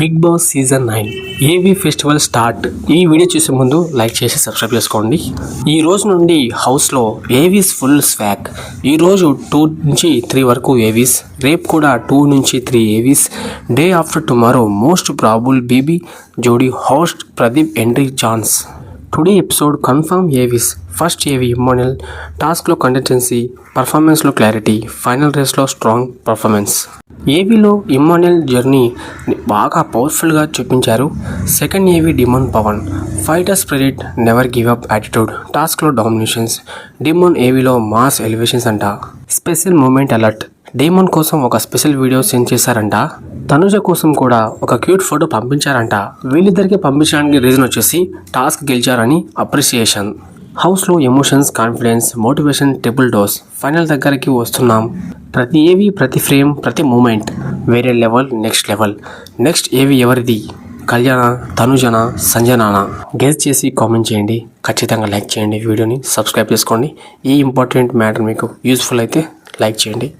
Big boss season nine AV festival start? ఈ video చూసే ముందు లైక్ చేసి సబ్స్క్రైబ్ చేసుకోండి. ఈ రోజు నుండి హౌస్లో ఏవీస్ ఫుల్ స్వాక్ ఈరోజు టూ నుంచి త్రీ వరకు ఏవీస్. రేపు కూడా టూ నుంచి three AVs. Day after tomorrow most probable BB Jodi host Pradeep entry chance today episode confirm AVs first AV emotional టాస్క్లో కంటెన్సీ పర్ఫార్మెన్స్లో క్లారిటీ ఫైనల్ రేస్లో స్ట్రాంగ్ పర్ఫార్మెన్స్ ఏవీలో ఇమ్మోనల్ జర్నీ బాగా పవర్ఫుల్గా చూపించారు. Second AV Demon Pawan fighter spirit never give up attitude టాస్క్లో dominations demon ఏవీలో మాస్ ఎలివేషన్స్ అంట. స్పెషల్ మూమెంట్ అలర్ట్ డేమోన్ కోసం ఒక స్పెషల్ వీడియో సెండ్ చేశారంట. తనుజ కోసం కూడా ఒక క్యూట్ ఫోటో పంపించారంట. వీళ్ళిద్దరికి పంపించడానికి రీజన్ వచ్చేసి టాస్క్ గెలిచారని అప్రిసియేషన్ హౌస్లో emotions confidence motivation triple dose final దగ్గరికి వస్తున్నాం. ప్రతి ఏవి ప్రతి ఫ్రేమ్ ప్రతి మూమెంట్ వేరే లెవెల్ నెక్స్ట్ లెవెల్ నెక్స్ట్ ఏవి ఎవరిది? కళ్యాణ తనుజన సంజనానా? గెస్ చేసి కామెంట్ చేయండి. ఖచ్చితంగా లైక్ చేయండి. వీడియోని సబ్స్క్రైబ్ చేసుకోండి. ఈ ఇంపార్టెంట్ మ్యాటర్ మీకు యూస్ఫుల్ అయితే లైక్ చేయండి.